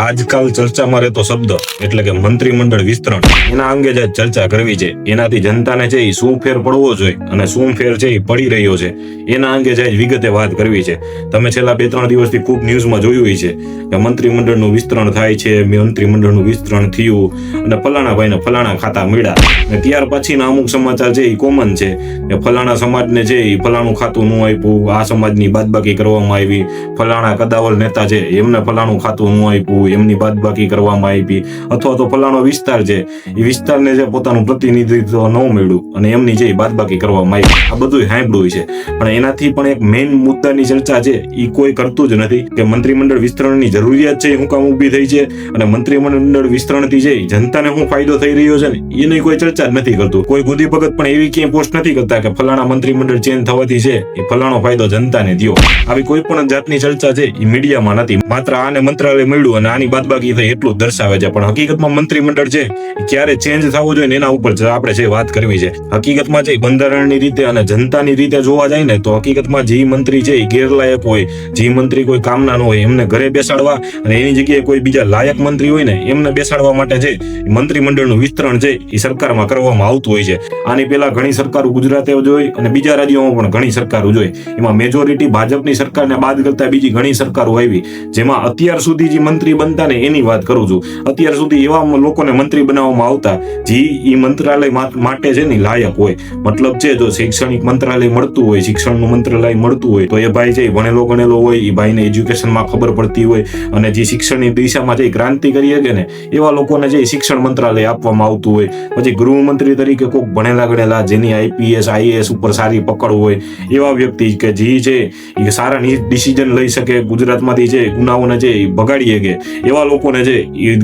આજકાલ ચર્ચામાં રહેતો શબ્દ, એટલે કે મંત્રીમંડળ વિસ્તરણ. એના અંગે જે ચર્ચા કરવી છે. એનાથી જનતાને છે એ શું ફેર પડવો જોઈએ અને શું ફેર છે એ પડી રહ્યો છે. એના અંગે જે વિગતે વાત કરવી છે. તમે છેલ્લા બે ત્રણ દિવસથી ખૂબ ન્યૂઝમાં જોયું છે કે મંત્રીમંડળનું વિસ્તરણ થાય છે, મંત્રીમંડળનું વિસ્તરણ થયું અને ફલાણા ભાઈને ફલાણા ખાતા મળ્યા. અને ત્યાર પછીના અમુક સમાચાર છે એ કોમન છે કે ફલાણા સમાજને છે એ ફલાણું ખાતું ન આપ્યું, આ સમાજની બાદબાકી કરવામાં આવી, ફલાણા કદાવલ નેતા છે એમને ફલાણું ખાતું ન આપ્યું. એમની બાદબાકી કરવામાં આવી. અથવા તો ફલાણો વિસ્તાર છે, એ વિસ્તારને જે પોતાનું પ્રતિનિધિત્વ ન મળ્યું અને એમની જે બાદબાકી કરવામાં આવી, આ બધું સાંભળ્યું છે. પણ એનાથી પણ એક મેઇન મુદ્દાની ચર્ચા છે એ કોઈ કરતું જ નથી કે મંત્રીમંડળ વિસ્તરણની જરૂરિયાત છે હું કામ ઊભી થઈ છે અને મંત્રીમંડળ વિસ્તરણથી જે જનતાને શું ફાયદો થઈ રહ્યો છે ને, એની કોઈ ચર્ચા જ નથી કરતું. કોઈ ગુદી ભગત પણ એવી ક્યાંય પોસ્ટ નથી કરતા કે ફલાણા મંત્રીમંડળ ચેન્જ થવાથી છે, એ ફલાણો ફાયદો જનતાને થયો. આવી કોઈ પણ જાતની ચર્ચા છે એ મીડિયામાં નથી. માત્ર આને મંત્રાલય મળ્યું અને આની બાદબાકી થઈ એટલું દર્શાવે છે. પણ હકીકતમાં મંત્રીમંડળ છે ક્યારે ચેન્જ થવું જોઈએ એના ઉપર આપણે જે વાત કરવી છે. હકીકતમાં જે બંધારણની રીતે અને જનતાની રીતે જોવા જાય ને તો હકીકતમાં જે મંત્રી છે એ ગેરલાયક હોય, જે મંત્રી કોઈ કામના ન હોય, એમને ઘરે બેસાડવા અને એની જગ્યાએ કોઈ બીજા લાયક મંત્રી હોય ને એમને બેસાડવા માટે છે મંત્રીમંડળનું વિસ્તરણ છે એ સરકારમાં કરવામાં આવતું હોય છે. આની પહેલા ઘણી સરકારો ગુજરાતે જોઈ અને બીજા રાજ્યોમાં પણ ઘણી સરકારો જોઈ. એમાં મેજોરિટી ભાજપની સરકારને બાદ કરતા બીજી ઘણી સરકારો આવી. જેમાં અત્યાર સુધી જે મંત્રી બનતા ને એની વાત કરું છું. અત્યાર સુધી એવા લોકોને મંત્રી બનાવવામાં આવતા, જે એ મંત્રાલય માટે છે ને, લાયક હોય. મતલબ છે, જો શૈક્ષણિક મંત્રાલય મળતું હોય, શિક્ષણનું મંત્રાલય મળતું હોય, તો એ ભાઈ છે ભણેલો ગણેલો હોય એ ભાઈને એજ્યુકેશનમાં ખબર પડતી હોય, અને જે શિક્ષણની દિશામાં જે ક્રાંતિ કરી શકે ને, એવા લોકોને જે શિક્ષણ મંત્રાલય આપવામાં આવતું હોય. પછી ગૃહમંત્રી તરીકે કોઈક ભણેલા ગણેલા, જેની આઈપીએસ આઈએએસ ઉપર સારી પકડ હોય, એવા વ્યક્તિ કે જે છે, એ સારા ડિસિઝન લઈ શકે, ગુજરાતમાંથી જે ગુનાઓને જે ભગાડી શકે. એવા લોકોને જે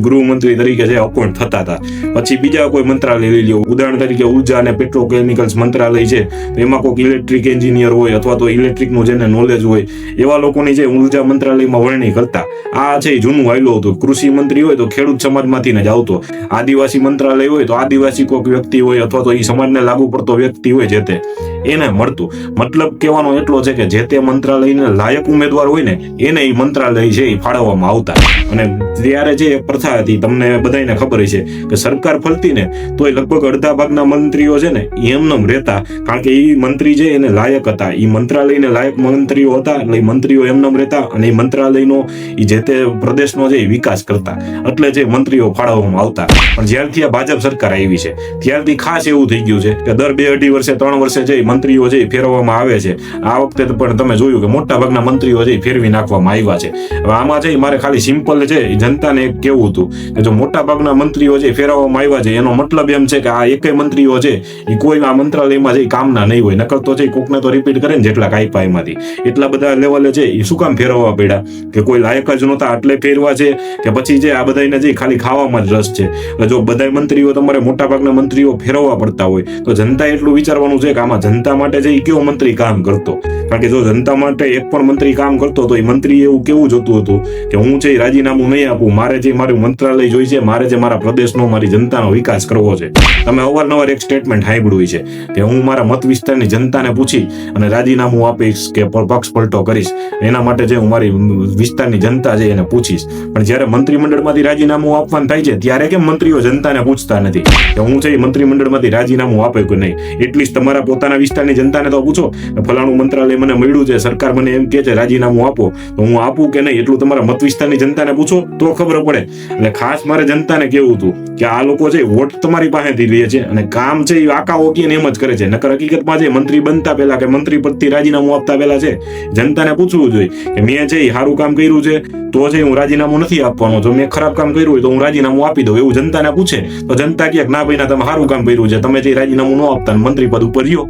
ગૃહમંત્રી તરીકે જે અપોઇન્ટ થતા હતા. પછી બીજા કોઈ મંત્રાલય લઈ લ્યો. ઉદાહરણ તરીકે ઊર્જા અને પેટ્રોકેમિકલ્સ મંત્રાલય છે એમાં કોઈક ઇલેક્ટ્રિક એન્જિનિયર હોય અથવા તો ઇલેક્ટ્રિકનું જેને નોલેજ હોય, એવા લોકોની જે ઊર્જા મંત્રાલયમાં વરણી કરતા. આ છે જૂનું વાયલું હતું. કૃષિ મંત્રી હોય તો ખેડૂત સમાજમાંથી જ આવતો. આદિવાસી મંત્રાલય હોય તો આદિવાસી કોઈક વ્યક્તિ હોય અથવા તો એ સમાજને લાગુ પડતો વ્યક્તિ હોય જે તે. એને મળતું. મતલબ કહેવાનો એટલો છે કે જે તે મંત્રાલયને લાયક ઉમેદવાર હોય ને, એને એ મંત્રાલય છે એ ફાળવવામાં આવતા. અને ત્યારે જે પ્રથા હતી, તમને બધાને ખબર છે કે સરકાર ફલતી ને તો એ લગભગ અડધા ભાગના મંત્રીઓ છે ને એમનેમ રહેતા. કારણ કે એ મંત્રી છે એને લાયક હતા. એ મંત્રાલયને લાયક મંત્રીઓ હતા, એટલે મંત્રીઓ એમનેમ રહેતા અને એ મંત્રાલયનો એ જે તે પ્રદેશનો એ વિકાસ કરતા. એટલે જે મંત્રીઓ ફાળવવામાં આવતા. પણ જ્યારથી આ ભાજપ સરકાર આવી છે, ત્યારથી ખાસ એવું થઈ ગયું છે કે દર બે અઢી વર્ષે, ત્રણ વર્ષે જે મંત્રીઓ એ ફેરવવામાં આવે છે. આ વખતે પણ તમે જોયું કે મોટા ભાગના મંત્રીઓ એ ફેરવી નાખવામાં આવ્યા છે. હવે આમાં છે મારે ખાલી સિમ્પલ છે જનતાને કેવું હતું કે જો મોટા ભાગના મંત્રીઓ છે ફેરવવામાં આવ્યા છે, એનો મતલબ એમ છે કે આ એકે મંત્રીઓ છે, એ કોઈ આ મંત્રાલયમાં છે કામના નહીં હોય. નકર તો છે કોકને તો રિપીટ કરે ને જેટલા એમાંથી. એટલા બધા લેવલે છે, એ શું કામ ફેરવવા પડ્યા? કે કોઈ લાયક જ નહોતા આટલે ફેરવા છે, કે પછી જે આ બધાને જે ખાલી ખાવામાં જ રસ છે. જો બધા મંત્રીઓ તમારે મોટા ભાગના મંત્રીઓ ફેરવવા પડતા હોય, તો જનતા એટલું વિચારવાનું છે કે આમાં જનતા માટે છે, એ કેવો મંત્રી કામ કરતો? કારણ કે જો જનતા માટે એક પણ મંત્રી કામ કરતો, તો એ મંત્રી એવું કેવું જોતું હતું કે હું છે, એ રાજીનામું નહીં આપું. મારે જે મારું મંત્રાલય જોઈ છે, મારે જે મારા પ્રદેશનો, મારી જનતાનો વિકાસ કરવો છે. તમે અવારનવાર એક સ્ટેટમેન્ટ સાંભળ્યું છે કે હું મારા મત વિસ્તારની જનતાને પૂછી અને રાજીનામું આપીશ કે પક્ષ પલટો કરીશ. એના માટે જે હું મારી વિસ્તારની જનતા છે એને પૂછીશ. પણ જ્યારે મંત્રીમંડળમાંથી રાજીનામું આપવાનું થાય છે, ત્યારે કેમ મંત્રીઓ જનતાને પૂછતા નથી? કે હું છે મંત્રીમંડળમાંથી રાજીનામું આપે કે નહીં? એટલીસ્ટ તમારા પોતાના વિસ્તારની જનતાને તો પૂછો ફલાણું મંત્રાલય મને મળ્યું છે, સરકાર મને એમ કે છે, રાજીનામું આપો. તો હું આપું કે નહીં? એટલું તમારા મત વિસ્તારની જનતાને પૂછો તો ખબર પડે. એટલે ખાસ મારે જનતાને કેવું હતું કે આ લોકો છે વોટ તમારી પાસેથી લે છે અને કામ છે એ આકા ઓકીને એમ જ કરે છે. નકર હકીકતમાં છે મંત્રી બનતા પહેલા કે મંત્રી પદથી રાજીનામું આપતા પહેલા છે, જનતાને પૂછવું જોઈએ કે મેં છે એ સારું કામ કર્યું છે, તો છે હું રાજીનામું નથી આપવાનું. જો મેં ખરાબ કામ કર્યું હોય તો હું રાજીનામું આપી દઉં. એવું જનતાને પૂછે. તો જનતા કહે ના ભાઈ ના, તમે સારું કામ કર્યું છે. તમે જે રાજીનામું ન આપતા મંત્રી પદ ઉપર રહ્યો.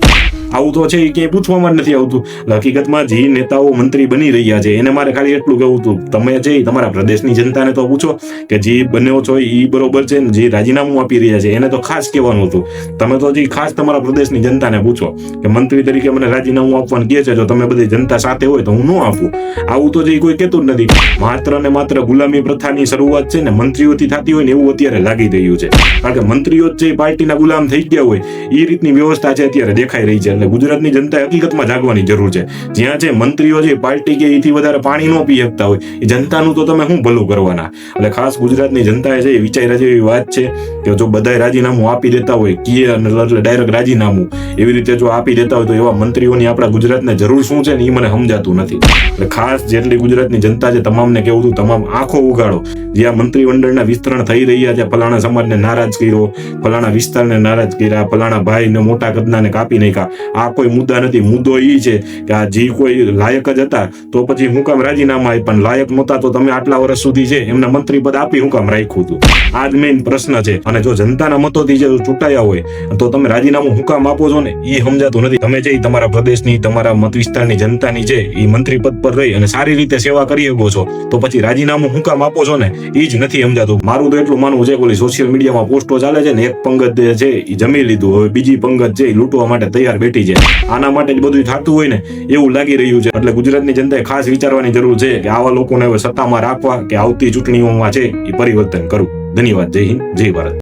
આવું તો છે એ ક્યાંય પૂછવામાં નથી આવતું. હકીકતમાં જે નેતાઓ મંત્રી બની રહ્યા છે, એને મારે ખાલી એટલું કહેવું હતું. તમે છે તમારા પ્રદેશની જનતાને તો પૂછો કે જે બન્યો છો એ બરોબર છે ને જે રાજીનામું આપી રહ્યા છે, એને તો ખાસ કહેવાનું હતું. તમે તો જે ખાસ તમારા પ્રદેશની જનતાને પૂછો કે મંત્રી તરીકે મને રાજીનામું આપવાનું કહે છે, જો તમે બધી જનતા સાથે હોય તો હું ન આપું. આવું તો જે કોઈ કહેતું જ નથી. માત્ર ને માત્ર ગુલામી પ્રથાની શરૂઆત છે ને મંત્રીઓથી થતી હોય ને એવું અત્યારે લાગી રહ્યું છે. કારણ કે મંત્રીઓ જે પાર્ટીના ગુલામ થઈ ગયા હોય. એ રીતની વ્યવસ્થા છે અત્યારે દેખાઈ રહી છે. એટલે ગુજરાતની જનતા હકીકતમાં જાગવાની જરૂર છે. જ્યાં છે મંત્રીઓ છે પાર્ટી કે એથી વધારે પાણી ન પી શકતા હોય, એ જનતાનું તો તમે શું ભલું કરવાના? એટલે ખાસ ગુજરાતની જનતાએ છે એ વિચાર્યા જેવી વાત છે કે જો બધાય રાજીનામું આપી દેતા હોય, કીએ એટલે ડાયરેક્ટ રાજીનામું. એવી રીતે જો આપી દેતા હોય તો એવા મંત્રીઓની આપણા ગુજરાતને જરૂર શું છે ને એ મને સમજાતું નથી. એટલે ખાસ જેટલી ગુજરાતની જનતા છે તમામને કેવું હતું તમામ આંખો ઉગાડો. જે આ મંત્રીમંડળના વિસ્તરણ થઈ રહ્યા છે, ફલાણા સમાજને નારાજ કર્યો, ફલાણા વિસ્તારને નારાજ કર્યા, ફલાણા ભાઈને મોટા કદનાને કાપી નાખ્યા. આ કોઈ મુદ્દા નથી. મુદ્દો એ છે કે આ જે કોઈ લાયક જ હતા, તો પછી હું કામ રાજીનામા આપ્યા પણ લાયક નહોતા, તો તમે આટલા વર્ષ સુધી છે એમને મંત્રી પદ આપી હું કામ રાખ્યું હતું? આ જ મેઇન પ્રશ્ન છે. અને જો જનતાના મતોથી જે ચૂંટાયા હોય, તો તમે રાજીનામું હું કામ આપો છો ને? એ સમજાતું નથી. તમે ઈ તમારા પ્રદેશની, તમારા મત વિસ્તારની, જનતાની છે એ મંત્રી પદ પર રહી અને સારી રીતે સેવા કરી શકો છો, તો પછી રાજીનામું હું કામ આપો છો ને? એ જ નથી સમજાતું. મારું તો એટલું માનવું છે કે સોશિયલ મીડિયામાં પોસ્ટો ચાલે છે ને, એક પંગત જે છે એ જમી લીધું હવે બીજી પંગત છે એ લૂંટવા માટે તૈયાર બેઠી છે આના માટે જ બધું થતું હોય ને, એવું લાગી રહ્યું છે. એટલે ગુજરાતની જનતાએ ખાસ વિચારવાની જરૂર છે કે આવા લોકોને હવે સત્તામાં રાખવા કે આવતી ચૂંટણીઓમાં છે એ પરિવર્તન કરવું. ધન્યવાદ. જય હિન્દ. જય ભારત.